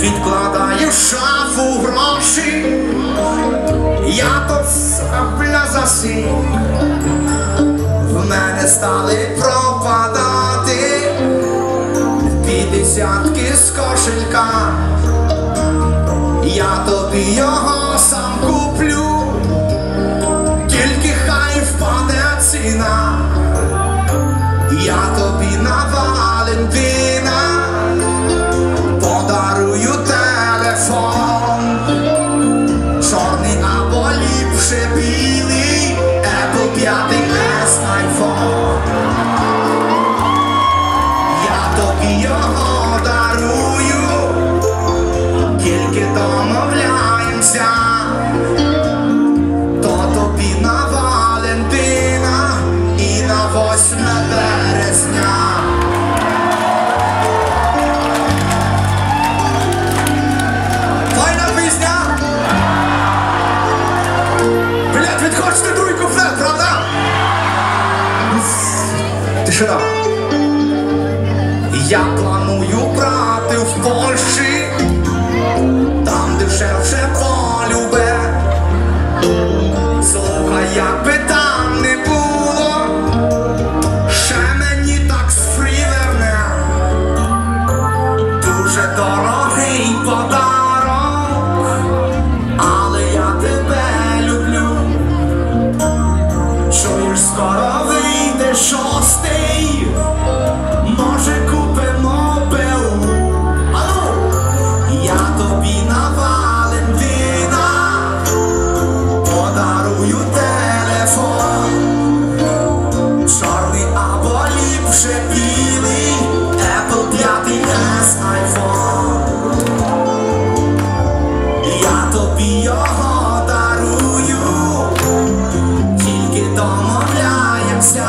відкладає в шафу гроші, я то сапля засів, в мене стали пропадати п'ятдесятки з кошелька, я тобі його сам куплю, 8 березня. Файна пісня! Блять, ви хочете другий куплет, правда? Тишина. Я планую брати в Польщі, там дешевше полюбе. Слухай, як би домовляємося,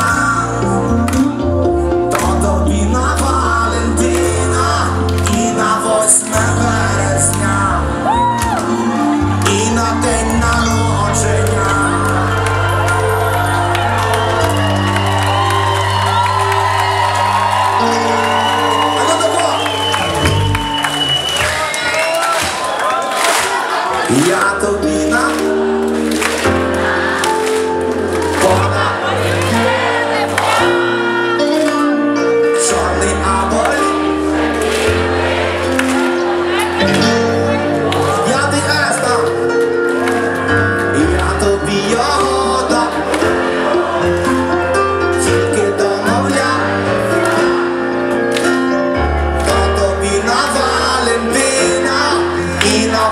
то тобі на Валентина і на 8 березня, і на день народження. Я тобі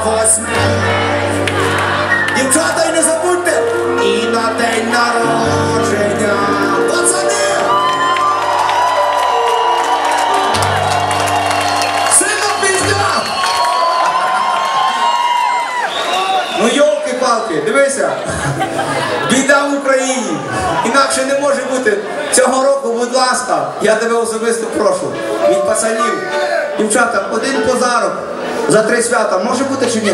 Восьме Дівчата, і не забудьте! І на день народження! Пацани! Сильно пізня! Ну йолки-палки, дивися. Біда в Україні. Інакше не може бути. Цього року, будь ласка, я тебе особисто прошу. Від пацанів. Дівчата, один позарок за три свята може бути чи ні?